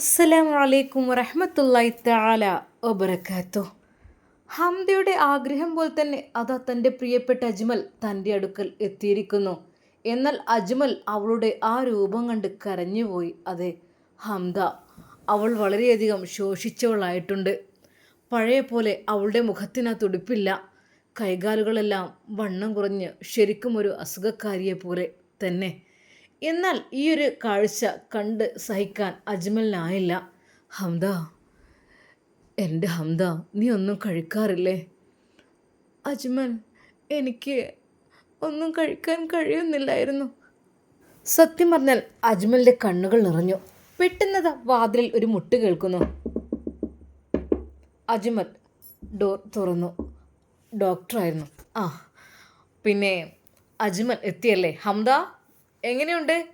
അസ്സലാമു അലൈക്കും വറഹ്മത്തുള്ളാഹി തആല ഒബറക്കാത്തു ഹംദയുടെ ആഗ്രഹം പോലെ തന്നെ അതാ തന്റെ പ്രിയപ്പെട്ട അജ്മൽ തന്റെ അടുക്കൽ എത്തിയിരിക്കുന്നു. എന്നാൽ അജ്മൽ അവളുടെ ആ രൂപം കണ്ട് കരഞ്ഞുപോയി അതെ ഹംദ അവൾ വളരെയധികം ശോഷിച്ചവളായിട്ടുണ്ട്. പഴയ പോലെ അവളുടെ മുഖത്തിന് തുടിപ്പില്ല. കൈകാലുകളെല്ലാം വണ്ണം കുറഞ്ഞ് ശരിക്കും ഒരു അസുഖക്കാരിയെ പോലെ തന്നെ. എന്നാൽ ഈ ഒരു കാഴ്ച കണ്ട് സഹിക്കാൻ അജ്മലിനായില്ല. ഹംദ എന്റെ ഹംദ നീ ഒന്നും കഴിക്കാറില്ലേ? അജ്മൽ എനിക്ക് ഒന്നും കഴിക്കാൻ കഴിയുന്നില്ലായിരുന്നു. സത്യം പറഞ്ഞാൽ അജ്മലിന്റെ കണ്ണുകൾ നിറഞ്ഞു. പെട്ടെന്നത് വാതിലിൽ ഒരു മുട്ട് കേൾക്കുന്നു. അജ്മൽ ഡോർ തുറന്നു. ഡോക്ടറായിരുന്നു. ആ പിന്നെ അജ്മൽ എത്തിയല്ലേ? ഹംദ? എങ്ങനെയുണ്ട്?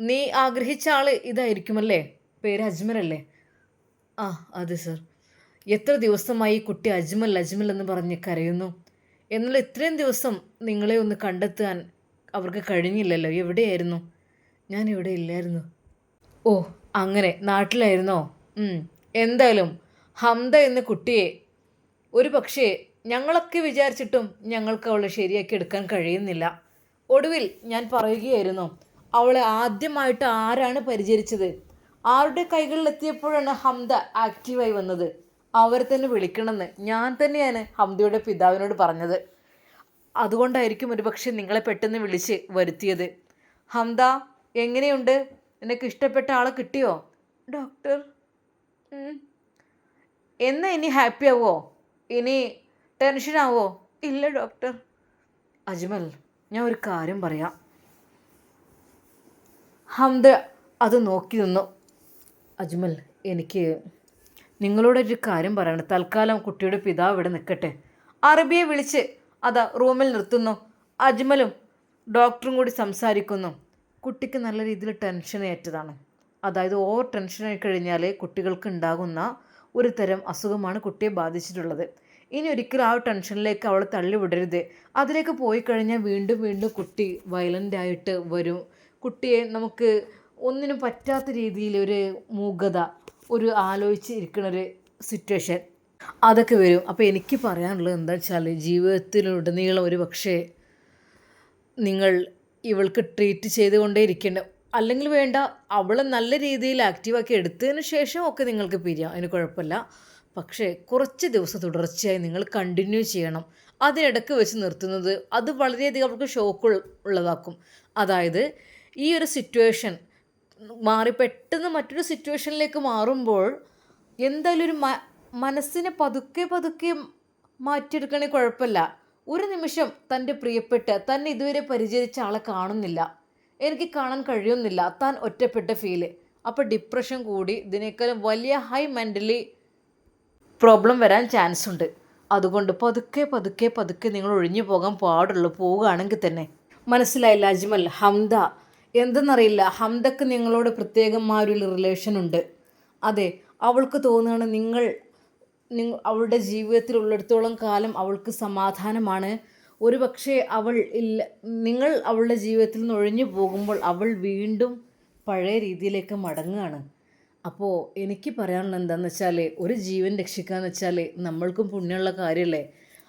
നീ ആഗ്രഹിച്ച ആൾ ഇതായിരിക്കുമല്ലേ? പേര് അജ്മൽ അല്ലേ? ആ അതെ സർ. എത്ര ദിവസമായി കുട്ടി അജ്മൽ അജ്മൽ എന്ന് പറഞ്ഞ് കരയുന്നു. എന്നാൽ ഇത്രയും ദിവസം നിങ്ങളെ ഒന്ന് കണ്ടെത്താൻ അവർക്ക് കഴിഞ്ഞില്ലല്ലോ. എവിടെയായിരുന്നു? ഞാൻ ഇവിടെ ഇല്ലായിരുന്നു. ഓ അങ്ങനെ. നാട്ടിലായിരുന്നോ. എന്തായാലും ഹംദ എന്ന കുട്ടിയെ ഒരു പക്ഷേ ഞങ്ങളൊക്കെ വിചാരിച്ചിട്ടും ഞങ്ങൾക്ക് അവളെ ശരിയാക്കി എടുക്കാൻ കഴിയുന്നില്ല. ഒടുവിൽ ഞാൻ പറയുകയായിരുന്നു അവളെ ആദ്യമായിട്ട് ആരാണ് പരിചരിച്ചത്? ആരുടെ കൈകളിലെത്തിയപ്പോഴാണ് ഹംദ ആക്റ്റീവായി വന്നത്? അവരെ തന്നെ വിളിക്കണമെന്ന് ഞാൻ തന്നെയാണ് ഹംദയുടെ പിതാവിനോട് പറഞ്ഞത്. അതുകൊണ്ടായിരിക്കും ഒരുപക്ഷെ നിങ്ങളെ പെട്ടെന്ന് വിളിച്ച് വരുത്തിയത്. ഹംദ എങ്ങനെയുണ്ട്? നിനക്ക് ഇഷ്ടപ്പെട്ട ആളെ കിട്ടിയോ? ഡോക്ടർ. എന്നാ ഇനി ഹാപ്പി ഇനി ടെൻഷനാവോ? ഇല്ല ഡോക്ടർ. അജ്മൽ ഞാൻ ഒരു കാര്യം പറയാം. ഹംദ അത് നോക്കി നിന്നു. അജ്മൽ എനിക്ക് നിങ്ങളോട് ഒരു കാര്യം പറയണം. തൽക്കാലം കുട്ടിയുടെ പിതാവ് ഇവിടെ നിൽക്കട്ടെ. അറബിയെ വിളിച്ച് അതാ റൂമിൽ നിർത്തുന്നു. അജ്മലും ഡോക്ടറും കൂടി സംസാരിക്കുന്നു. കുട്ടിക്ക് നല്ല രീതിയിൽ ടെൻഷൻ ഏറ്റതാണ്. അതായത് ഓവർ ടെൻഷനായി കഴിഞ്ഞാൽ കുട്ടികൾക്ക് ഉണ്ടാകുന്ന ഒരു തരം അസുഖമാണ് കുട്ടിയെ ബാധിച്ചിട്ടുള്ളത്. ഇനി ഒരിക്കലും ആ ടെൻഷനിലേക്ക് അവളെ തള്ളിവിടരുത്. അതിലേക്ക് പോയി കഴിഞ്ഞാൽ വീണ്ടും വീണ്ടും കുട്ടി വയലന്റ് ആയിട്ട് വരും. കുട്ടിയെ നമുക്ക് ഒന്നിനും പറ്റാത്ത രീതിയിൽ ഒരു മൂകത ഒരു ആലോചിച്ച് ഇരിക്കുന്ന ഒരു സിറ്റുവേഷൻ അതൊക്കെ വരും. അപ്പോൾ എനിക്ക് പറയാനുള്ളത് എന്താ വെച്ചാൽ ജീവിതത്തിലുടനീളം ഒരു പക്ഷേ നിങ്ങൾ ഇവൾക്ക് ട്രീറ്റ് ചെയ്തുകൊണ്ടേ ഇരിക്കേണ്ട അല്ലെങ്കിൽ വേണ്ട അവളെ നല്ല രീതിയിൽ ആക്റ്റീവാക്കി എടുത്തതിന് ശേഷം ഒക്കെ നിങ്ങൾക്ക് പിരിയാം. അതിന് കുഴപ്പമില്ല. പക്ഷേ കുറച്ച് ദിവസം തുടർച്ചയായി നിങ്ങൾ കണ്ടിന്യൂ ചെയ്യണം. അതിനിടക്ക് വെച്ച് നിർത്തുന്നത് അത് വളരെയധികം അവർക്ക് ഷോക്ക് ഉള്ളതാക്കും. അതായത് ഈ ഒരു സിറ്റുവേഷൻ മാറി പെട്ടെന്ന് മറ്റൊരു സിറ്റുവേഷനിലേക്ക് മാറുമ്പോൾ എന്തായാലും ഒരു മനസ്സിനെ പതുക്കെ പതുക്കെ മാറ്റിയെടുക്കണേ കുഴപ്പമില്ല. ഒരു നിമിഷം തന്റെ പ്രിയപ്പെട്ട തന്നെ ഇതുവരെ പരിചരിച്ച ആളെ കാണുന്നില്ല. എനിക്ക് കാണാൻ കഴിയുന്നില്ല. താൻ ഒറ്റപ്പെട്ട ഫീൽ അപ്പോൾ ഡിപ്രഷൻ കൂടി ഇതിനേക്കാളും വലിയ ഹൈ മെന്റലി പ്രോബ്ലം വരാൻ ചാൻസ് ഉണ്ട്. അതുകൊണ്ട് പതുക്കെ പതുക്കെ പതുക്കെ നിങ്ങൾ ഒഴിഞ്ഞു പോകാൻ പാടുള്ളൂ. പോവുകയാണെങ്കിൽ തന്നെ. മനസ്സിലായില്ല അജ്മൽ. ഹംദ. എന്തെന്നറിയില്ല. ഹംദക്ക് നിങ്ങളോട് പ്രത്യേകമായ ഒരു റിലേഷൻ ഉണ്ട്. അതെ അവൾക്ക് തോന്നുകയാണ് നിങ്ങൾ നിങ്ങ അവളുടെ ജീവിതത്തിൽ ഉള്ളിടത്തോളം കാലം അവൾക്ക് സമാധാനമാണ്. ഒരു പക്ഷേ അവൾ ഇല്ല നിങ്ങൾ അവളുടെ ജീവിതത്തിൽ നിന്ന് ഒഴിഞ്ഞു പോകുമ്പോൾ അവൾ വീണ്ടും പഴയ രീതിയിലേക്ക് മടങ്ങുകയാണ്. അപ്പോൾ എനിക്ക് പറയാനുള്ള എന്താണെന്ന് വെച്ചാൽ ഒരു ജീവൻ രക്ഷിക്കാന്ന് വെച്ചാൽ നമ്മൾക്കും പുണ്യമുള്ള കാര്യമല്ലേ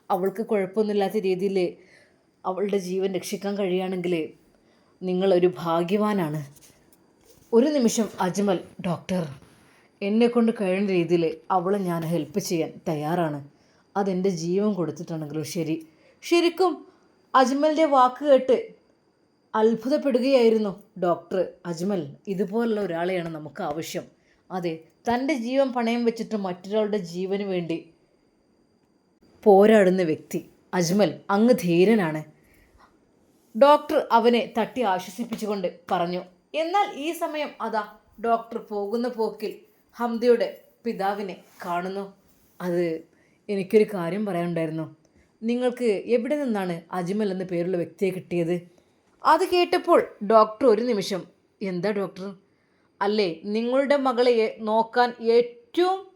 അവൾക്ക് കുഴപ്പമൊന്നുമില്ലാത്ത രീതിയിൽ അവളുടെ ജീവൻ രക്ഷിക്കാൻ കഴിയുകയാണെങ്കിൽ നിങ്ങളൊരു ഭാഗ്യവാനാണ്. ഒരു നിമിഷം അജ്മൽ ഡോക്ടർ എന്നെക്കൊണ്ട് കഴിയുന്ന രീതിയിൽ അവളെ ഞാൻ ഹെൽപ്പ് ചെയ്യാൻ തയ്യാറാണ്. അതെന്റെ ജീവൻ കൊടുത്തിട്ടാണെങ്കിലും ശരി. ശരിക്കും അജ്മലിന്റെ വാക്ക് കേട്ട് അത്ഭുതപ്പെടുകയായിരുന്നു ഡോക്ടർ അജ്മൽ. ഇതുപോലുള്ള ഒരാളെയാണ് നമുക്ക് ആവശ്യം. അതെ തന്റെ ജീവൻ പണയം വെച്ചിട്ട് മറ്റൊരാളുടെ ജീവന് വേണ്ടി പോരാടുന്ന വ്യക്തി അജ്മൽ അങ്ങ് ധീരനാണ്. ഡോക്ടർ അവനെ തട്ടി ആശ്വസിപ്പിച്ചുകൊണ്ട് പറഞ്ഞു എന്നാൽ ഈ സമയം അതാ ഡോക്ടർ പോകുന്ന പോക്കിൽ ഹംദയുടെ പിതാവിനെ കാണുന്നു. അത് എനിക്കൊരു കാര്യം പറയാനുണ്ടായിരുന്നു. നിങ്ങൾക്ക് എവിടെ നിന്നാണ് അജ്മൽ എന്ന പേരുള്ള വ്യക്തിയെ കിട്ടിയത്? അത് കേട്ടപ്പോൾ ഡോക്ടർ ഒരു നിമിഷം എന്താ ഡോക്ടർ? അല്ലേ? നിങ്ങളുടെ മകളെ നോക്കാൻ ഏറ്റവും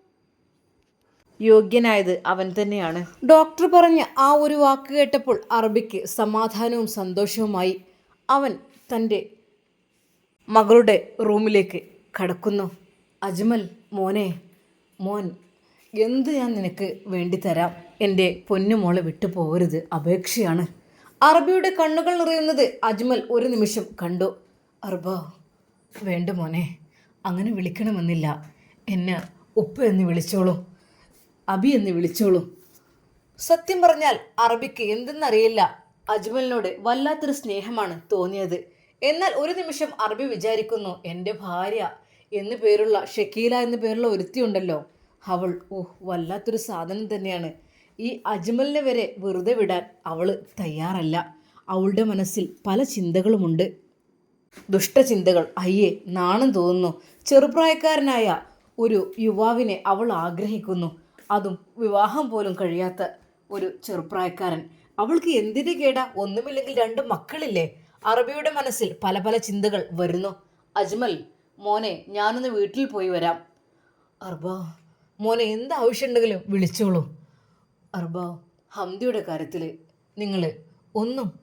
യോഗ്യനായത് അവൻ തന്നെയാണ്. ഡോക്ടർ പറഞ്ഞ ആ ഒരു വാക്ക് കേട്ടപ്പോൾ അറബിക്ക് സമാധാനവും സന്തോഷവുമായി അവൻ തന്റെ മകളുടെ റൂമിലേക്ക് കടക്കുന്നു. അജ്മൽ മോനെ മോൻ എന്ത് ഞാൻ നിനക്ക് വേണ്ടി തരാം? എന്റെ പൊന്നുമോളെ വിട്ടു പോകരുത്. അപേക്ഷയാണ്. അറബിയുടെ കണ്ണുകൾ നിറയുന്നത് അജ്മൽ ഒരു നിമിഷം കണ്ടു. അർബ വേണ്ട മോനെ അങ്ങനെ വിളിക്കണമെന്നില്ല. എന്നെ ഉപ്പ എന്ന് വിളിച്ചോളൂ അബി എന്ന് വിളിച്ചോളൂ. സത്യം പറഞ്ഞാൽ അറബിക്ക് എന്തെന്നറിയില്ല. അജ്മലിനോട് വല്ലാത്തൊരു സ്നേഹമാണ് തോന്നിയത്. എന്നാൽ ഒരു നിമിഷം അറബി വിചാരിക്കുന്നു എന്റെ ഭാര്യ എന്ന് പേരുള്ള ഷക്കീല എന്ന് പേരുള്ള ഒരുത്തിയുണ്ടല്ലോ അവൾ ഓഹ് വല്ലാത്തൊരു സാധനം തന്നെയാണ്. ഈ അജ്മലിനെ വരെ വെറുതെ വിടാൻ അവൾ തയ്യാറല്ല. അവളുടെ മനസ്സിൽ പല ചിന്തകളുമുണ്ട്. ദുഷ്ടചിന്തകൾ. അയ്യേ നാണം തോന്നുന്നു. ചെറുപ്രായക്കാരനായ ഒരു യുവാവിനെ അവൾ ആഗ്രഹിക്കുന്നു. അതും വിവാഹം പോലും കഴിയാത്ത ഒരു ചെറുപ്രായക്കാരൻ. അവൾക്ക് എന്തിനു കേടാ? ഒന്നുമില്ലെങ്കിൽ രണ്ട് മക്കളില്ലേ? അറബിയുടെ മനസ്സിൽ പല പല ചിന്തകൾ വരുന്നു. അജ്മൽ മോനെ ഞാനൊന്ന് വീട്ടിൽ പോയി വരാം. അർബ മോനെ എന്ത് ആവശ്യമുണ്ടെങ്കിലും വിളിച്ചോളൂ. അർബ ഹംദിയുടെ കാര്യത്തിൽ നിങ്ങൾ ഒന്നും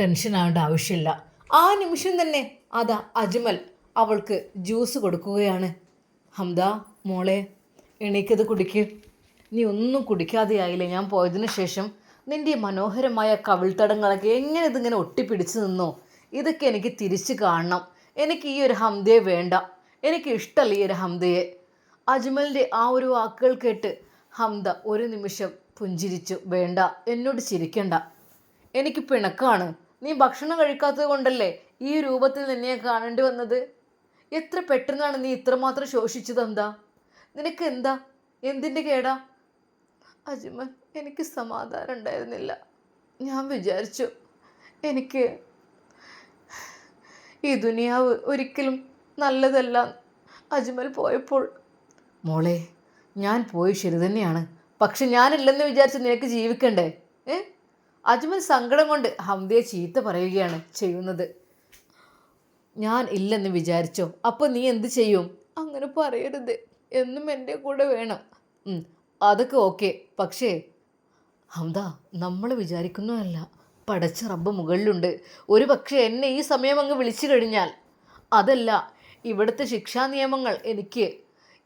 ടെൻഷൻ ആവേണ്ട ആവശ്യമില്ല. ആ നിമിഷം തന്നെ അതാ അജ്മൽ അവൾക്ക് ജ്യൂസ് കൊടുക്കുകയാണ്. ഹംദ മോളെ എണീക്കത് കുടിക്ക്. നീ ഒന്നും കുടിക്കാതെയായില്ലേ ഞാൻ പോയതിനു ശേഷം നിന്റെ മനോഹരമായ കവിൾത്തടങ്ങളൊക്കെ എങ്ങനെ ഇതിങ്ങനെ ഒട്ടിപ്പിടിച്ച് നിന്നോ? ഇതൊക്കെ എനിക്ക് തിരിച്ചു കാണണം. എനിക്ക് ഈ ഒരു ഹംദയെ വേണ്ട. എനിക്ക് ഇഷ്ടമല്ല ഈ ഒരു ഹംദയെ. അജ്മലിന്റെ ആ ഒരു വാക്കുകൾ കേട്ട് ഹംദ ഒരു നിമിഷം പുഞ്ചിരിച്ചു. വേണ്ട എന്നോട് ചിരിക്കണ്ട. എനിക്ക് പിണക്കാണ്. നീ ഭക്ഷണം കഴിക്കാത്തത് കൊണ്ടല്ലേ ഈ രൂപത്തിൽ നിന്നെ കാണേണ്ടി വന്നത്? എത്ര പെട്ടെന്നാണ് നീ ഇത്രമാത്രം ശോഷിച്ചത് എന്താ? നിനക്ക് എന്താ? എന്തിന്റെ കേടാ? അജ്മൽ എനിക്ക് സമാധാനം ഉണ്ടായിരുന്നില്ല. ഞാൻ വിചാരിച്ചു എനിക്ക് ഈ ദുനിയാവ് ഒരിക്കലും നല്ലതല്ല. അജ്മൽ പോയപ്പോൾ മോളെ ഞാൻ പോയി ശരി തന്നെയാണ്. പക്ഷെ ഞാനില്ലെന്ന് വിചാരിച്ച് നിനക്ക് ജീവിക്കണ്ടേ? ഏ? അജ്മൽ സങ്കടം കൊണ്ട് ഹംദയെ ചീത്ത പറയുകയാണ് ചെയ്യുന്നത്. ഞാൻ ഇല്ലെന്ന് വിചാരിച്ചോ? അപ്പോൾ നീ എന്ത് ചെയ്യും? അങ്ങനെ പറയരുത്. എന്നും എന്റെ കൂടെ വേണം. അതൊക്കെ ഓക്കെ. പക്ഷേ ഹംദ നമ്മൾ വിചാരിക്കുന്നതല്ല. പടച്ച റബ്ബ് മുകളിലുണ്ട്. ഒരു പക്ഷേ എന്നെ ഈ സമയം അങ്ങ് വിളിച്ചു കഴിഞ്ഞാൽ അതല്ല ഇവിടുത്തെ ശിക്ഷാ നിയമങ്ങൾ എനിക്ക്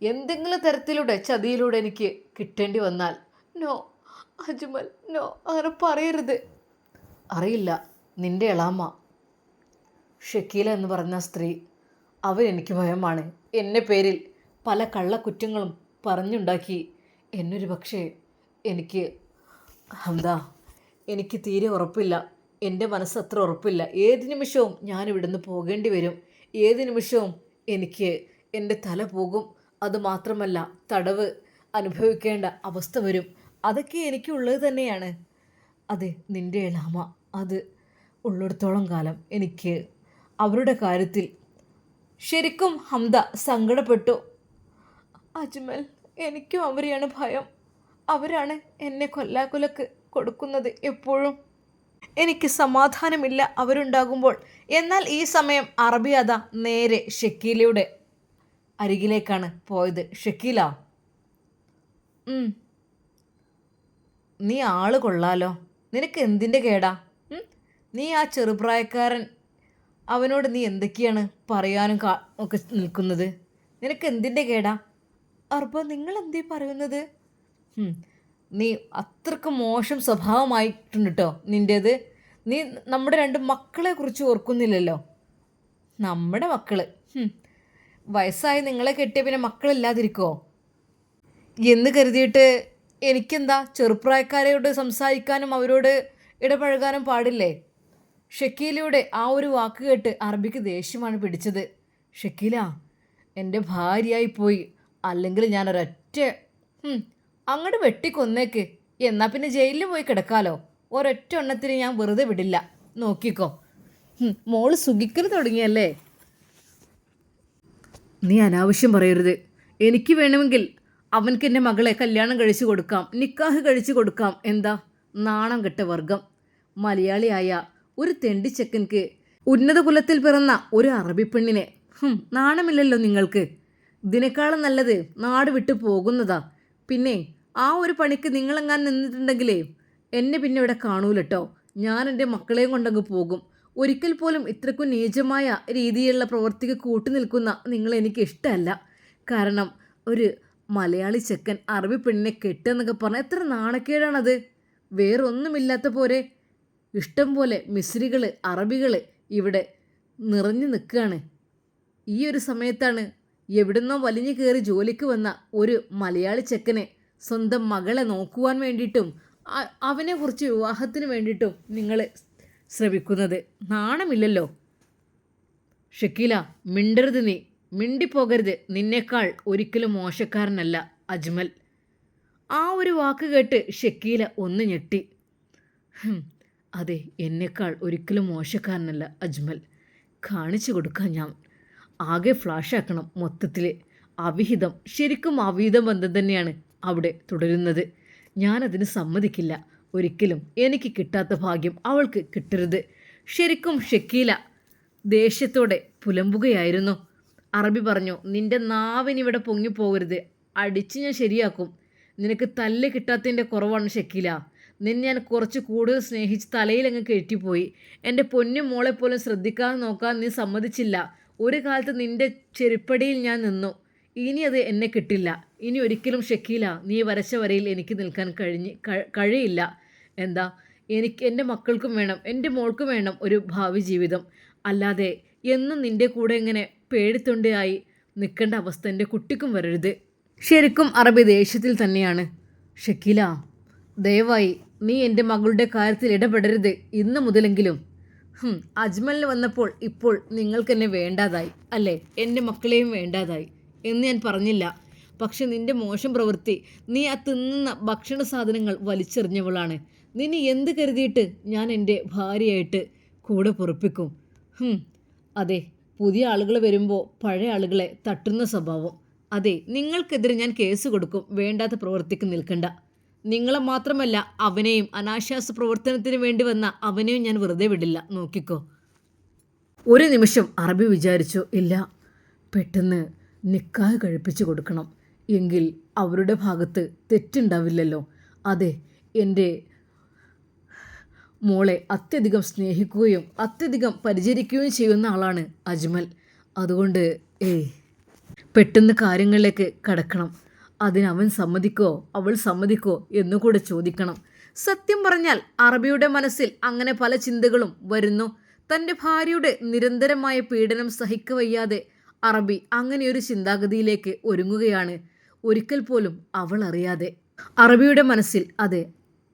എന്തെങ്കിലും തരത്തിലൂടെ ചതിയിലൂടെ എനിക്ക് കിട്ടേണ്ടി വന്നാൽ നോ. അജ്മൽ നോ അങ്ങനെ പറയരുത്. അറിയില്ല നിന്റെ എളാമ്മ. ഷക്കീല എന്ന് പറഞ്ഞ സ്ത്രീ അവൻ എനിക്ക് ഭയമാണ്. എന്നെ പേരിൽ പല കള്ളക്കുറ്റങ്ങളും പറഞ്ഞുണ്ടാക്കി. എന്നൊരു പക്ഷേ എനിക്ക് എന്താ എനിക്ക് തീരെ ഉറപ്പില്ല. എന്റെ മനസ്സ് അത്ര ഉറപ്പില്ല. ഏത് നിമിഷവും ഞാൻ ഇവിടുന്ന് പോകേണ്ടി വരും. ഏത് നിമിഷവും എനിക്ക് എന്റെ തല പോകും. അതുമാത്രമല്ല തടവ് അനുഭവിക്കേണ്ട അവസ്ഥ വരും. അതൊക്കെ എനിക്കുള്ളത് തന്നെയാണ്. അതെ നിന്റെ ഇളാമ അത് ഉള്ളിടത്തോളം കാലം എനിക്ക് അവരുടെ കാര്യത്തിൽ ശരിക്കും ഹംദ സങ്കടപ്പെട്ടു. അജ്മൽ എനിക്കും അവരെയാണ് ഭയം. അവരാണ് എന്നെ കൊല്ലാക്കൊലക്ക് കൊടുക്കുന്നത് എപ്പോഴും. എനിക്ക് സമാധാനമില്ല അവരുണ്ടാകുമ്പോൾ. എന്നാൽ ഈ സമയം അറബി അത നേരെ ഷക്കീലയുടെ അരികിലേക്കാണ് പോയത്. ഷക്കീല. നീ ആൾ കൊള്ളാലോ. നിനക്ക് എന്തിന്റെ കേടാ? നീ ആ ചെറുപ്രായക്കാരൻ. അവനോട് നീ എന്തൊക്കെയാണ് പറയാനും കാ ഒക്കെ നിൽക്കുന്നത്? നിനക്ക് എന്തിന്റെ കേടാ? അർബ നിങ്ങൾ എന്തേ പറയുന്നത് നീ അത്രയ്ക്ക് മോശം സ്വഭാവമായിട്ടുണ്ട് കേട്ടോ നിന്റേത് നീ നമ്മുടെ രണ്ട് മക്കളെ കുറിച്ച് ഓർക്കുന്നില്ലല്ലോ? നമ്മുടെ മക്കൾ. വയസ്സായി നിങ്ങളെ കെട്ടിയ പിന്നെ മക്കളില്ലാതിരിക്കുമോ എന്ന് കരുതിയിട്ട് എനിക്കെന്താ ചെറുപ്രായക്കാരോട് സംസാരിക്കാനും അവരോട് ഇടപഴകാനും പാടില്ലേ? ഷക്കീലയുടെ ആ ഒരു വാക്ക് കേട്ട് അറബിക്ക് ദേഷ്യമാണ് പിടിച്ചത്. ഷക്കീല എന്റെ ഭാര്യയായി പോയി. അല്ലെങ്കിൽ ഞാൻ ഒരൊറ്റ അങ്ങോട്ട് വെട്ടിക്കൊന്നേക്ക്. എന്നാൽ പിന്നെ ജയിലിൽ പോയി കിടക്കാലോ? ഒരൊറ്റ എണ്ണത്തിന് ഞാൻ വെറുതെ വിടില്ല. നോക്കിക്കോ. മോൾ സുഖിക്കൽ തുടങ്ങിയല്ലേ? നീ അനാവശ്യം പറയരുത്. എനിക്ക് വേണമെങ്കിൽ അവൻക്ക് എന്റെ മകളെ കല്യാണം കഴിച്ചു കൊടുക്കാം നിക്കാഹ് കഴിച്ചു കൊടുക്കാം. എന്താ? നാണം കെട്ട വർഗം മലയാളിയായ ഒരു തെണ്ടിച്ചക്കൻക്ക് ഉന്നത കുലത്തിൽ പിറന്ന ഒരു അറബി പെണ്ണിനെ നാണമില്ലല്ലോ നിങ്ങൾക്ക്. ഇതിനേക്കാളും നല്ലത് നാട് വിട്ടു പോകുന്നതാ. പിന്നെ ആ ഒരു പണിക്ക് നിങ്ങളെങ്ങാൻ നിന്നിട്ടുണ്ടെങ്കിലേ എന്നെ പിന്നെ ഇവിടെ കാണൂലട്ടോ. ഞാൻ എന്റെ മക്കളെയും കൊണ്ടങ്ങ് പോകും. ഒരിക്കൽ പോലും ഇത്രക്കും നീചമായ രീതിയിലുള്ള പ്രവൃത്തിക്ക് കൂട്ടുനിൽക്കുന്ന നിങ്ങൾ എനിക്ക് ഇഷ്ടമല്ല കാരണം ഒരു മലയാളി ചെക്കൻ അറബി പെണ്ണിനെ കെട്ടെന്നൊക്കെ പറഞ്ഞാൽ എത്ര നാണക്കേടാണത്. വേറൊന്നുമില്ലാത്ത പോരെ. ഇഷ്ടം പോലെ മിസ്രികൾ അറബികൾ ഇവിടെ നിറഞ്ഞു നിൽക്കുകയാണ് ഈ ഒരു സമയത്താണ് എവിടുന്നോ വലിഞ്ഞു കയറി ജോലിക്ക് വന്ന ഒരു മലയാളി ചെക്കനെ സ്വന്തം മകളെ നോക്കുവാൻ വേണ്ടിയിട്ടും അവനെക്കുറിച്ച് വിവാഹത്തിന് വേണ്ടിയിട്ടും നിങ്ങൾ ശ്രമിക്കുന്നത്. നാണമില്ലല്ലോ. ഷക്കീല മിണ്ടരുത് നീ. മിണ്ടിപ്പോകരുത്. നിന്നേക്കാൾ ഒരിക്കലും മോശക്കാരനല്ല അജ്മൽ. ആ ഒരു വാക്ക് കേട്ട് ഷക്കീല ഒന്ന് ഞെട്ടി. അതെ എന്നേക്കാൾ ഒരിക്കലും മോശക്കാരനല്ല അജ്മൽ. കാണിച്ചു കൊടുക്കാൻ ഞാൻ. ആകെ ഫ്ലാഷാക്കണം മൊത്തത്തിൽ അവിഹിതം ശരിക്കും അവിഹിത ബന്ധം തന്നെയാണ് അവിടെ തുടരുന്നത്. ഞാനതിന് സമ്മതിക്കില്ല. ഒരിക്കലും എനിക്ക് കിട്ടാത്ത ഭാഗ്യം അവൾക്ക് കിട്ടരുത്. ശരിക്കും ഷക്കീല ദേഷ്യത്തോടെ പുലമ്പുകയായിരുന്നു. അറബി പറഞ്ഞു നിന്റെ നാവിനിവിടെ പൊങ്ങിപ്പോകരുത് അടിച്ച് ഞാൻ ശരിയാക്കും. നിനക്ക് തല്ല് കിട്ടാത്തതിന്റെ കുറവാണ് ഷക്കീല. നിന്നെ ഞാൻ കുറച്ച് കൂടുതൽ സ്നേഹിച്ച് തലയിലങ്ങ് കയറ്റിപ്പോയി എന്റെ പൊന്നു മോളെ പോലും ശ്രദ്ധിക്കാതെ നോക്കാൻ നീ സമ്മതിച്ചില്ല. ഒരു കാലത്ത് നിന്റെ ചെരുപ്പടിയിൽ ഞാൻ നിന്നു. ഇനി അത് എന്നെ കിട്ടില്ല. ഇനി ഒരിക്കലും ഷക്കീല നീ വരച്ച വരയിൽ എനിക്ക് നിൽക്കാൻ കഴിഞ്ഞ് കഴിയില്ല. എന്താ? എനിക്ക് എന്റെ മക്കൾക്കും വേണം എന്റെ മോൾക്കും വേണം ഒരു ഭാവി ജീവിതം. അല്ലാതെ എന്നും നിന്റെ കൂടെ ഇങ്ങനെ പേടിത്തൊണ്ടയായി നിൽക്കേണ്ട അവസ്ഥ എന്റെ കുട്ടിക്കും വരരുത്. ശരിക്കും അറബി ദേഷ്യത്തിൽ തന്നെയാണ്. ഷക്കീല ദയവായി നീ എന്റെ മകളുടെ കാര്യത്തിൽ ഇടപെടരുത് ഇന്ന് മുതലെങ്കിലും. അജ്മലിന് വന്നപ്പോൾ ഇപ്പോൾ നിങ്ങൾക്കെന്നെ വേണ്ടാതായി. അല്ലേ? എന്റെ മക്കളെയും വേണ്ടാതായി. എന്ന് ഞാൻ പറഞ്ഞില്ല. പക്ഷെ നിന്റെ മോശം പ്രവൃത്തി നീ ആ തിന്നുന്ന ഭക്ഷണ സാധനങ്ങൾ വലിച്ചെറിഞ്ഞവളാണ്. നിന്നെ എന്ത് കരുതിയിട്ട് ഞാൻ എന്റെ ഭാര്യയായിട്ട് കൂടെ പൊറപ്പിക്കും? അതെ പുതിയ ആളുകൾ വരുമ്പോൾ പഴയ ആളുകളെ തട്ടുന്ന സ്വഭാവം. അതെ നിങ്ങൾക്കെതിരെ ഞാൻ കേസ് കൊടുക്കും. വേണ്ടാത്ത പ്രവർത്തിക്ക് നിൽക്കണ്ട. നിങ്ങളെ മാത്രമല്ല അവനെയും അനാശാസ പ്രവർത്തനത്തിന് വേണ്ടി വന്ന അവനെയും ഞാൻ വെറുതെ വിടില്ല. നോക്കിക്കോ. ഒരു നിമിഷം അറബി വിചാരിച്ചു ഇല്ല പെട്ടെന്ന് നിക്കാഹ് കഴിപ്പിച്ചു കൊടുക്കണം. എങ്കിൽ അവരുടെ ഭാഗത്ത് തെറ്റുണ്ടാവില്ലല്ലോ. അതെ എന്റെ മോളെ അത്യധികം സ്നേഹിക്കുകയും അത്യധികം പരിചരിക്കുകയും ചെയ്യുന്ന ആളാണ് അജ്മൽ. അതുകൊണ്ട് ഏയ് പെട്ടെന്ന് കാര്യങ്ങളിലേക്ക് കടക്കണം. അതിനവൻ സമ്മതിക്കോ അവൾ സമ്മതിക്കോ എന്നുകൂടെ ചോദിക്കണം. സത്യം പറഞ്ഞാൽ അറബിയുടെ മനസ്സിൽ അങ്ങനെ പല ചിന്തകളും വരുന്നു. തന്റെ ഭാര്യയുടെ നിരന്തരമായ പീഡനം സഹിക്കവയ്യാതെ അറബി അങ്ങനെയൊരു ചിന്താഗതിയിലേക്ക് ഒരുങ്ങുകയാണ്. ഒരിക്കൽ പോലും അവൾ അറിയാതെ. അറബിയുടെ മനസ്സിൽ അതെ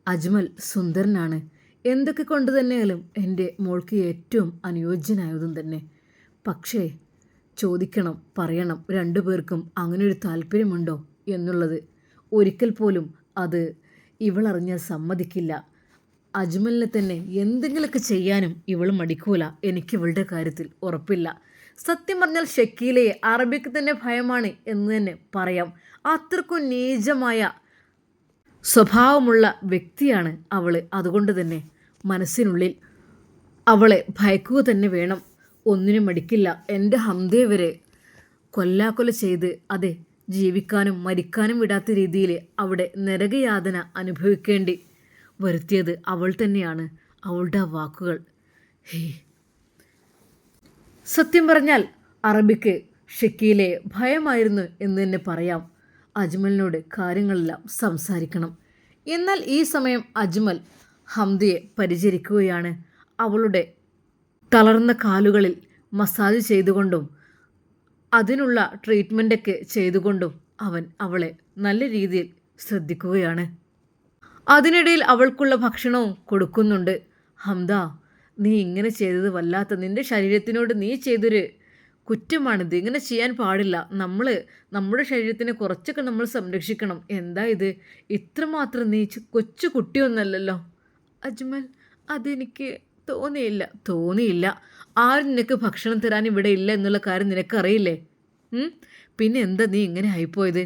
അജ്മൽ സുന്ദരനാണ്. എന്തൊക്കെ കൊണ്ട് തന്നെയാലും എന്റെ മോൾക്ക് ഏറ്റവും അനുയോജ്യനായതും തന്നെ. പക്ഷേ ചോദിക്കണം പറയണം രണ്ടു പേർക്കും അങ്ങനെ ഒരു താല്പര്യമുണ്ടോ എന്നുള്ളത് ഒരിക്കൽ പോലും അത് ഇവളറിഞ്ഞാൽ സമ്മതിക്കില്ല. അജ്മലിനെ തന്നെ എന്തെങ്കിലുമൊക്കെ ചെയ്യാനും ഇവൾ മടിക്കൂല എനിക്ക് ഇവളുടെ കാര്യത്തിൽ ഉറപ്പില്ല. സത്യം പറഞ്ഞാൽ ഷക്കീലയെ അറബിക്ക് തന്നെ ഭയമാണ് എന്ന് തന്നെ പറയാം. അത്രക്കും നീചമായ സ്വഭാവമുള്ള വ്യക്തിയാണ് അവൾ അതുകൊണ്ട് തന്നെ മനസ്സിനുള്ളിൽ അവളെ ഭയക്കുക തന്നെ വേണം. ഒന്നിനും മടിക്കില്ല. എന്റെ ഹംദയെ വരെ കൊല്ലാക്കൊല ചെയ്ത് അതെ ജീവിക്കാനും മരിക്കാനും വിടാത്ത രീതിയിൽ അവിടെ നരകയാതന അനുഭവിക്കേണ്ടി വരുത്തിയത് അവൾ തന്നെയാണ്. അവളുടെ വാക്കുകൾ. ഹേ. സത്യം പറഞ്ഞാൽ അറബിക്ക് ഷക്കീലെ ഭയമായിരുന്നു എന്ന് തന്നെ പറയാം. അജ്മലിനോട് കാര്യങ്ങളെല്ലാം സംസാരിക്കണം. എന്നാൽ ഈ സമയം അജ്മൽ ഹംദയെ പരിചരിക്കുകയാണ്. അവളുടെ തളർന്ന കാലുകളിൽ മസാജ് ചെയ്തുകൊണ്ടും അതിനുള്ള ട്രീറ്റ്മെന്റൊക്കെ ചെയ്തുകൊണ്ടും അവൻ അവളെ നല്ല രീതിയിൽ ശ്രദ്ധിക്കുകയാണ്. അതിനിടയിൽ അവൾക്കുള്ള ഭക്ഷണവും കൊടുക്കുന്നുണ്ട്. ഹംദ നീ ഇങ്ങനെ ചെയ്തത് വല്ലാത്ത. നിന്റെ ശരീരത്തിനോട് നീ ചെയ്തൊരു കുറ്റമാണിത്. ഇങ്ങനെ ചെയ്യാൻ പാടില്ല. നമ്മൾ നമ്മുടെ ശരീരത്തിനെ കുറച്ചൊക്കെ നമ്മൾ സംരക്ഷിക്കണം. എന്താ ഇത്? ഇത്രമാത്രം നീ കൊച്ചു കുട്ടിയൊന്നല്ലല്ലോ? അജ്മൽ അതെനിക്ക് തോന്നിയില്ല. തോന്നിയില്ല. ആരും നിനക്ക് ഭക്ഷണം തരാൻ ഇവിടെ ഇല്ല എന്നുള്ള കാര്യം നിനക്കറിയില്ലേ? പിന്നെ എന്താ നീ ഇങ്ങനെ ആയിപ്പോയത്?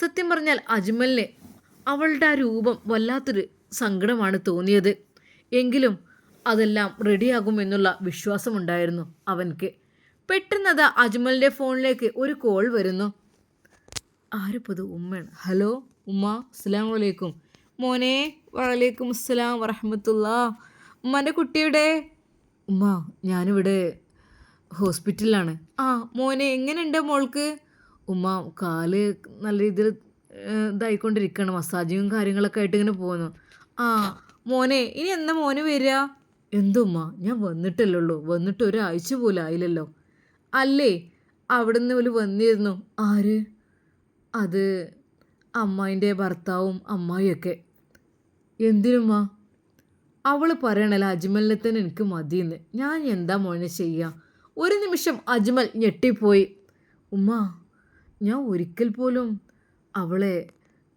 സത്യം പറഞ്ഞാൽ അജ്മലിനെ അവളുടെ ആ രൂപം വല്ലാത്തൊരു സങ്കടമാണ് തോന്നിയത്. എങ്കിലും അതെല്ലാം റെഡിയാകുമെന്നുള്ള വിശ്വാസമുണ്ടായിരുന്നു അവൻക്ക്. പെട്ടെന്നത് അജ്മലിന്റെ ഫോണിലേക്ക് ഒരു കോൾ വരുന്നു. ആരിപ്പത് ഉമ്മയാണ്? ഹലോ ഉമ്മ അസ്സലാമു വലൈക്കും മോനെ വലൈക്കും അസ്സലാം വറഹമത്തുള്ള. ഉമ്മന്റെ കുട്ടിയുടെ ഉമ്മ ഞാനിവിടെ ഹോസ്പിറ്റലിലാണ്. ആ മോനെ എങ്ങനെയുണ്ട് മോൾക്ക്? ഉമ്മ കാൽ നല്ല രീതിയിൽ ഇതായിക്കൊണ്ടിരിക്കുകയാണ് മസാജിങ്ങും കാര്യങ്ങളൊക്കെ ആയിട്ട് ഇങ്ങനെ പോകുന്നു. ആ മോനെ ഇനി എന്നാ മോന് വരിക? എന്തുമ്മ ഞാൻ വന്നിട്ടല്ലേ ഉള്ളൂ. വന്നിട്ട് ഒരാഴ്ച പോലും ആയില്ലല്ലോ. അല്ലേ? അവിടുന്ന് ഒരു വന്നിരുന്നു. ആര്? അത് അമ്മായിന്റെ ഭർത്താവും അമ്മായിയൊക്കെ. എന്തിനുമ്മ? അവൾ പറയണല്ല അജ്മലിനെ തന്നെ എനിക്ക് മതിയെന്ന്. ഞാൻ എന്താ മോനെ ചെയ്യുക ഒരു നിമിഷം അജ്മൽ ഞെട്ടിപ്പോയി. ഉമ്മ ഞാൻ ഒരിക്കൽ പോലും അവളെ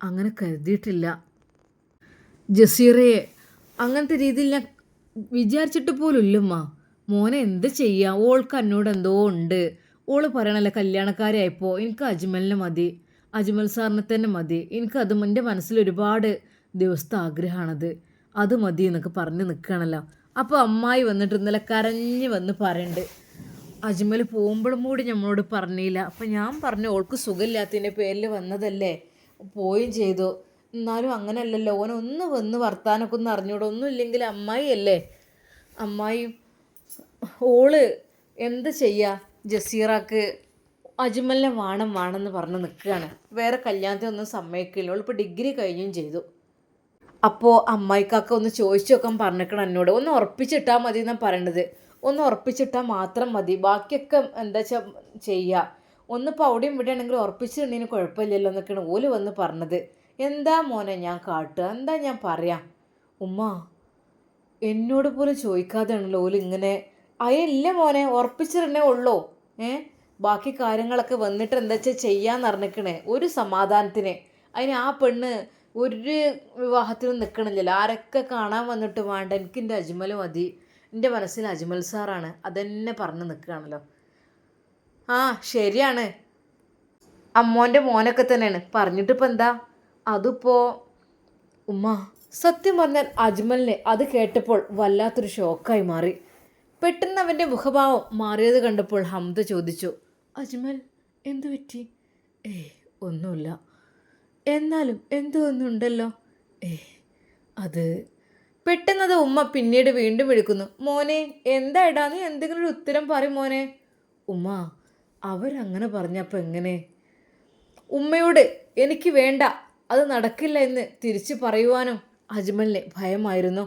അങ്ങനെ കരുതിയിട്ടില്ല. ജസീറയെ അങ്ങനത്തെ രീതിയിൽ ഞാൻ വിചാരിച്ചിട്ട് പോലും ഇല്ലമ്മ മോനെ എന്ത് ചെയ്യാം? ഓൾക്ക് എന്നോട് എന്തോ ഉണ്ട്. ഓൾ പറയണല്ലേ കല്യാണക്കാരായപ്പോൾ എനിക്ക് അജ്മലിനെ മതി. അജ്മൽ സാറിനെ തന്നെ മതി. എനിക്കത് എന്റെ മനസ്സിൽ ഒരുപാട് ദിവസത്തെ ആഗ്രഹമാണത് അത് മതി എന്നൊക്കെ പറഞ്ഞ് നിൽക്കുകയാണല്ലോ അപ്പോൾ അമ്മായി വന്നിട്ട് ഇന്നലെ കരഞ്ഞ് വന്ന് പറയണ്ട്. അജ്മൽ പോകുമ്പോഴും കൂടി നമ്മളോട് പറഞ്ഞില്ല. അപ്പം ഞാൻ പറഞ്ഞു ഓൾക്ക് സുഖമില്ലാത്തതിന്റെ പേരിൽ വന്നതല്ലേ. പോയും ചെയ്തു. എന്നാലും അങ്ങനെയല്ലല്ലോ ഓനൊന്ന് വന്ന് വർത്താനൊക്കെ ഒന്ന് അറിഞ്ഞൂടൊന്നും ഇല്ലെങ്കിൽ അമ്മായി അല്ലേ? അമ്മായി ഓൾ എന്ത് ചെയ്യുക ജസീറക്ക് അജ്മലിനെ വേണം വേണമെന്ന് പറഞ്ഞ് നിൽക്കുകയാണ് വേറെ കല്യാണത്തിനൊന്നും സമ്മതിക്കില്ല. ഓളിപ്പോൾ ഡിഗ്രി കഴിഞ്ഞും ചെയ്തു. അപ്പോൾ അമ്മായിക്കൊക്കെ ഒന്ന് ചോദിച്ചു നോക്കാൻ പറഞ്ഞിരിക്കണം എന്നോട്. ഒന്ന് ഉറപ്പിച്ചിട്ടാൽ മതി എന്നാണ് പറയണത്. ഒന്ന് ഉറപ്പിച്ചിട്ടാൽ മാത്രം മതി. ബാക്കിയൊക്കെ എന്താ വെച്ചാൽ ചെയ്യുക ഒന്നിപ്പോൾ അവിടെയും ഇവിടെ ആണെങ്കിൽ ഉറപ്പിച്ചിട്ടുണ്ടെങ്കിൽ കുഴപ്പമില്ലല്ലോ എന്നൊക്കെയാണ് ഓൽ വന്ന് പറഞ്ഞത്. എന്താ മോനെ ഞാൻ കാട്ടുക? എന്താ ഞാൻ പറയാം? ഉമ്മ എന്നോട് പോലും ചോദിക്കാതെയാണല്ലോ ഓൽ ഇങ്ങനെ അയല്ല മോനെ ഉറപ്പിച്ചിരുന്നേ ഉള്ളൂ. ഏ? ബാക്കി കാര്യങ്ങളൊക്കെ വന്നിട്ട് എന്താ വെച്ചാൽ ചെയ്യാന്ന് അറിഞ്ഞിക്കണേ. ഒരു സമാധാനത്തിന്. അതിന് ആ പെണ്ണ് ഒരു വിവാഹത്തിനും നിൽക്കണില്ലല്ലോ ആരൊക്കെ കാണാൻ വന്നിട്ട് വേണ്ട. എനിക്ക് എന്റെ അജ്മൽ മതി. എന്റെ മനസ്സിൽ അജ്മൽ സാറാണ്. അതെന്നെ പറഞ്ഞ് നിൽക്കുകയാണല്ലോ ആ ശരിയാണ്. അമ്മോന്റെ മോനൊക്കെ തന്നെയാണ്. പറഞ്ഞിട്ടിപ്പോൾ എന്താ? അതിപ്പോൾ ഉമ്മ സത്യം പറഞ്ഞാൽ അജ്മലിനെ അത് കേട്ടപ്പോൾ വല്ലാത്തൊരു ഷോക്കായി മാറി. പെട്ടെന്ന് അവന്റെ മുഖഭാവം മാറിയത് കണ്ടപ്പോൾ ഹംദ ചോദിച്ചു അജ്മൽ എന്തു പറ്റി? ഏ ഒന്നുമില്ല. എന്നാലും എന്തോ ഒന്നുണ്ടല്ലോ ഏ അത് പെട്ടെന്നത് ഉമ്മ പിന്നീട് വീണ്ടും എടുക്കുന്നു മോനെ എന്താ ഇടാ നീ എന്തെങ്കിലും ഒരു ഉത്തരം പറയും മോനെ. ഉമ്മ അവരങ്ങനെ പറഞ്ഞപ്പോൾ എങ്ങനെ? ഉമ്മയോട് എനിക്ക് വേണ്ട അത് നടക്കില്ല എന്ന് തിരിച്ചു പറയുവാനും അജ്മലിന് ഭയമായിരുന്നു.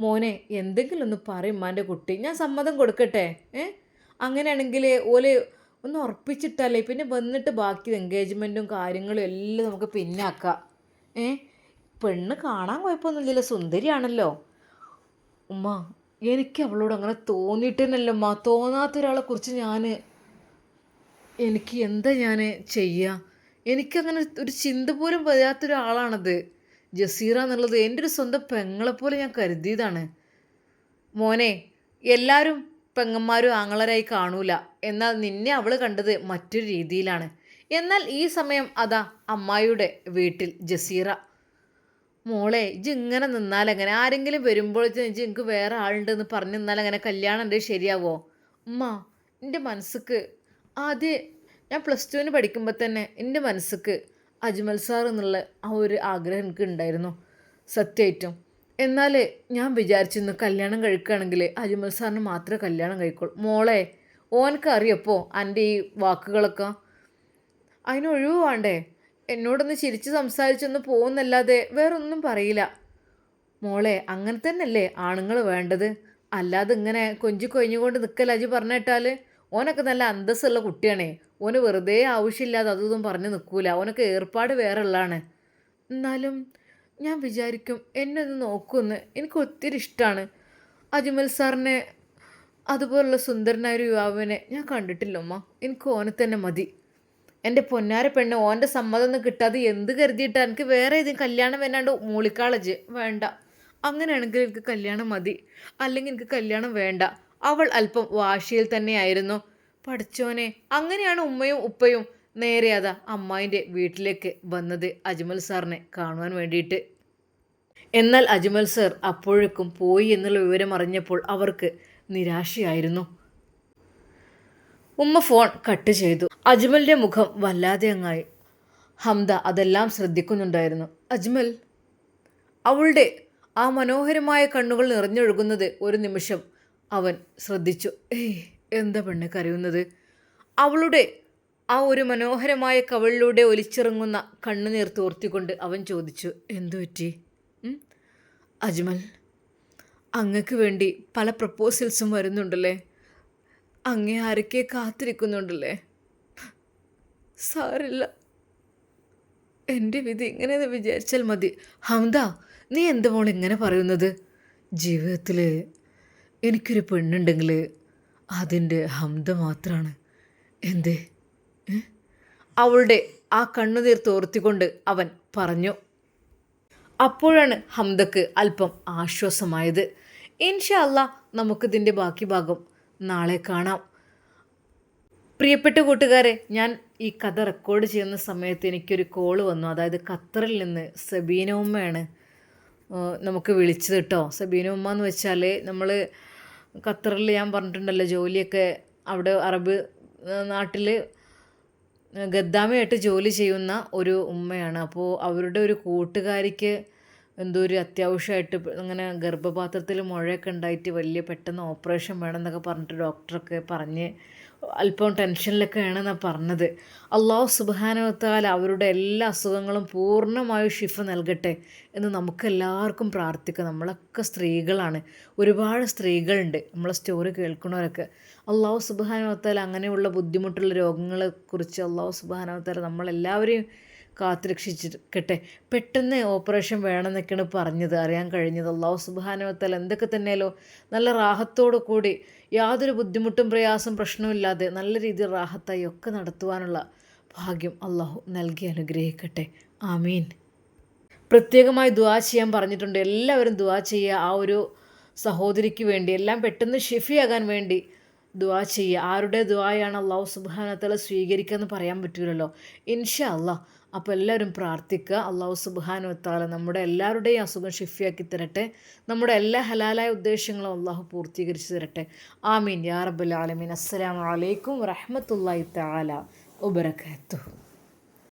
മോനെ എന്തെങ്കിലും ഒന്ന് പറയും മാന്റെ കുട്ടി. ഞാൻ സമ്മതം കൊടുക്കട്ടെ. ഏ? അങ്ങനെയാണെങ്കിൽ ഓലെ ഒന്ന് ഉറപ്പിച്ചിട്ടല്ലേ പിന്നെ വന്നിട്ട് ബാക്കി എൻഗേജ്മെന്റും കാര്യങ്ങളും എല്ലാം നമുക്ക് പിന്നാക്കാം ഏ? പെണ്ണ് കാണാൻ കുഴപ്പമൊന്നുമില്ലല്ലോ സുന്ദരിയാണല്ലോ. ഉമ്മ എനിക്ക് അവളോട് അങ്ങനെ തോന്നിയിട്ടേനല്ലോ ഉമ്മ. തോന്നാത്ത ഒരാളെ കുറിച്ച് ഞാൻ എനിക്ക് എന്താ ഞാൻ ചെയ്യുക എനിക്കങ്ങനെ ഒരു ചിന്ത പോലും വരാത്തൊരാളാണത്. ജസീറ എന്നുള്ളത് എന്റെ ഒരു സ്വന്തം പെങ്ങളെപ്പോലെ ഞാൻ കരുതിയതാണ്. മോനെ എല്ലാവരും പെങ്ങന്മാരും ആങ്ങളരായി കാണൂല. എന്നാൽ നിന്നെ അവൾ കണ്ടത് മറ്റൊരു രീതിയിലാണ്. എന്നാൽ ഈ സമയം അതാ അമ്മായിയുടെ വീട്ടിൽ ജസീറ. മോളെ ഇജ് ഇങ്ങനെ നിന്നാൽ എങ്ങനെ? ആരെങ്കിലും വരുമ്പോൾ ഇജ് എനിക്ക് വേറെ ആളുണ്ടെന്ന് പറഞ്ഞു നിന്നാൽ അങ്ങനെ കല്യാണം എന്റെ ശരിയാവോ? ഉമ്മ എന്റെ മനസ്സുക്ക് ആദ്യം ഞാൻ പ്ലസ് ടുവിന് പഠിക്കുമ്പോൾ തന്നെ എന്റെ മനസ്സിക്ക് അജ്മൽ സാർ എന്നുള്ള ആ ഒരു ആഗ്രഹം എനിക്ക് ഉണ്ടായിരുന്നു സത്യമായിട്ടും എന്നാൽ ഞാൻ വിചാരിച്ചിരുന്നു കല്യാണം കഴിക്കുകയാണെങ്കിൽ അജ്മൽ സാറിന് മാത്രമേ കല്യാണം കഴിക്കുള്ളൂ. മോളെ ഓനക്ക് അറിയപ്പോൾ എന്റെ ഈ വാക്കുകളൊക്കെ? അതിനൊഴിവ് വേണ്ടേ? എന്നോടൊന്ന് ചിരിച്ച് സംസാരിച്ചൊന്ന് പോകുന്നല്ലാതെ വേറൊന്നും പറയില്ല. മോളെ അങ്ങനെ തന്നെയല്ലേ ആണുങ്ങൾ വേണ്ടത്? അല്ലാതെ ഇങ്ങനെ കൊഞ്ചി കൊഞ്ഞുകൊണ്ട് നിൽക്കല്ല അജി പറഞ്ഞിട്ടാൽ ഓനൊക്കെ നല്ല അന്തസ്സുള്ള കുട്ടിയാണേ. ഓന് വെറുതെ ആവശ്യമില്ലാതെ അതൊന്നും പറഞ്ഞു നിൽക്കൂല ഓനൊക്കെ ഏർപ്പാട് വേറെ ഉള്ളതാണ് എന്നാലും ഞാൻ വിചാരിക്കും എന്നെ ഒന്ന് നോക്കുമെന്ന് എനിക്ക് ഒത്തിരി ഇഷ്ടമാണ് അജ്മൽ സാറിനെ അതുപോലുള്ള സുന്ദരനായ ഒരു യുവാവിനെ ഞാൻ കണ്ടിട്ടില്ല ഉമ്മ. എനിക്ക് ഓനെ തന്നെ മതി. എന്റെ പൊന്നാര പെണ്ണ് ഓന്റെ സമ്മതം ഒന്നും കിട്ടാതെ എന്ത് കരുതിയിട്ടാ? എനിക്ക് വേറെ ഏതെങ്കിലും കല്യാണം വേണ്ടാണ്ട് മൂളിക്കാളജ് വേണ്ട. അങ്ങനെയാണെങ്കിൽ എനിക്ക് കല്യാണം മതി. അല്ലെങ്കിൽ എനിക്ക് കല്യാണം വേണ്ട. അവൾ അല്പം വാശിയിൽ തന്നെയായിരുന്നു. പഠിച്ചോനെ. അങ്ങനെയാണ് ഉമ്മയും ഉപ്പയും നേരെ അതാ അമ്മായിന്റെ വീട്ടിലേക്ക് വന്നത് അജ്മൽ സാറിനെ കാണുവാൻ വേണ്ടിയിട്ട്. എന്നാൽ അജ്മൽ സാർ അപ്പോഴേക്കും പോയി എന്നുള്ള വിവരം അറിഞ്ഞപ്പോൾ അവർക്ക് നിരാശയായിരുന്നു. ഉമ്മ ഫോൺ കട്ട് ചെയ്തു. അജ്മലിന്റെ മുഖം വല്ലാതെ അങ്ങായി. ഹംദ അതെല്ലാം ശ്രദ്ധിക്കുന്നുണ്ടായിരുന്നു. അജ്മൽ അവളുടെ ആ മനോഹരമായ കണ്ണുകൾ നിറഞ്ഞൊഴുകുന്നത് ഒരു നിമിഷം അവൻ ശ്രദ്ധിച്ചു. ഏയ് എന്താ പെണ്ണ് കരയുന്നത്? അവളുടെ ആ ഒരു മനോഹരമായ കവളിലൂടെ ഒലിച്ചിറങ്ങുന്ന കണ്ണുനീർ തോർത്തിക്കൊണ്ട് അവൻ ചോദിച്ചു എന്തു പറ്റി? അജ്മൽ അങ്ങക്ക് വേണ്ടി പല പ്രപ്പോസൽസും വരുന്നുണ്ടല്ലേ? അങ്ങേ ആരൊക്കെ കാത്തിരിക്കുന്നുണ്ടല്ലേ? സാറില്ല എന്റെ വിധി ഇങ്ങനെയെന്ന് വിചാരിച്ചാൽ മതി. ഹംദ നീ എന്താ മോൾ ഇങ്ങനെ പറയുന്നത്? ജീവിതത്തിൽ എനിക്കൊരു പെണ്ണുണ്ടെങ്കിൽ അതിന്റെ ഹംദ മാത്രമാണ് എന്തേ? അവളുടെ ആ കണ്ണുനീർ തോർത്തിക്കൊണ്ട് അവൻ പറഞ്ഞു അപ്പോഴാണ് ഹംദക്ക് അല്പം ആശ്വാസമായത്. ഇൻഷാ അല്ല നമുക്കിതിന്റെ ബാക്കി ഭാഗം നാളെ കാണാം. പ്രിയപ്പെട്ട കൂട്ടുകാരെ ഞാൻ ഈ കഥ റെക്കോർഡ് ചെയ്യുന്ന സമയത്ത് എനിക്കൊരു കോൾ വന്നു. അതായത് ഖത്തറിൽ നിന്ന് സബീന ഉമ്മയാണ് നമുക്ക് വിളിച്ചത് കേട്ടോ സബീന ഉമ്മ എന്ന് വെച്ചാൽ നമ്മൾ ഖത്തറിൽ ഞാൻ പറഞ്ഞിട്ടുണ്ടല്ലോ ജോലിയൊക്കെ അവിടെ അറബ് നാട്ടിൽ ഗദ്ദാമയായിട്ട് ജോലി ചെയ്യുന്ന ഒരു ഉമ്മയാണ്. അപ്പോൾ അവരുടെ ഒരു കൂട്ടുകാരിക്ക് എന്തോ ഒരു അത്യാവശ്യമായിട്ട് അങ്ങനെ ഗർഭപാത്രത്തിൽ മുഴയൊക്കെ ഉണ്ടായിട്ട് വലിയ പെട്ടെന്ന് ഓപ്പറേഷൻ വേണം എന്നൊക്കെ പറഞ്ഞിട്ട് ഡോക്ടറൊക്കെ പറഞ്ഞ് അല്പം ടെൻഷനിലൊക്കെയാണ് ഞാൻ പറഞ്ഞത്. അള്ളാഹു സുബാനവത്താൽ അവരുടെ എല്ലാ അസുഖങ്ങളും പൂർണമായും ഷിഫ നൽകട്ടെ എന്ന് നമുക്കെല്ലാവർക്കും പ്രാർത്ഥിക്കാം. നമ്മളൊക്കെ സ്ത്രീകളാണ്. ഒരുപാട് സ്ത്രീകളുണ്ട്. നമ്മളെ സ്റ്റോറി കേൾക്കുന്നവരൊക്കെ. അള്ളാഹു സുബാനവത്താൽ അങ്ങനെയുള്ള ബുദ്ധിമുട്ടുള്ള രോഗങ്ങളെക്കുറിച്ച് അള്ളാഹു സുബാനവത്താൽ നമ്മളെല്ലാവരെയും കാത്തുരക്ഷിച്ചിരിക്കട്ടെ. പെട്ടെന്ന് ഓപ്പറേഷൻ വേണമെന്നൊക്കെയാണ് പറഞ്ഞത്. അറിയാൻ കഴിഞ്ഞത്. അള്ളാഹു സുബാനവത്താൽ എന്തൊക്കെ തന്നെയല്ലോ നല്ല റാഹത്തോടു കൂടി യാതൊരു ബുദ്ധിമുട്ടും പ്രയാസം പ്രശ്നമില്ലാതെ നല്ല രീതിയിൽ റാഹത്തായി ഒക്കെ നടത്തുവാനുള്ള ഭാഗ്യം അള്ളാഹു നൽകി അനുഗ്രഹിക്കട്ടെ. ആമീൻ. പ്രത്യേകമായി ദുവാ ചെയ്യാൻ പറഞ്ഞിട്ടുണ്ട്. എല്ലാവരും ദുവാ ചെയ്യുക. ആ ഒരു സഹോദരിക്ക് വേണ്ടി എല്ലാം പെട്ടെന്ന് ഷിഫിയാകാൻ വേണ്ടി ദുവാ ചെയ്യുക. ആരുടെ ദുവായാണ് അള്ളാഹു സുബാനത്തല സ്വീകരിക്കുക എന്ന് പറയാൻ പറ്റില്ലല്ലോ ഇൻഷാ അള്ളാഹ് അപ്പോൾ എല്ലാവരും പ്രാർത്ഥിക്കുക. അള്ളാഹു സുബാനുവത്താല നമ്മുടെ എല്ലാവരുടെയും അസുഖം ഷിഫിയാക്കി തരട്ടെ. നമ്മുടെ എല്ലാ ഹലാലായ ഉദ്ദേശങ്ങളും അള്ളാഹു പൂർത്തീകരിച്ച് തരട്ടെ. ആമീൻ. യാ റബ്ബുൽ ആലമീൻ. അസ്സലാമു അലൈക്കും താല വബറകാതുഹു.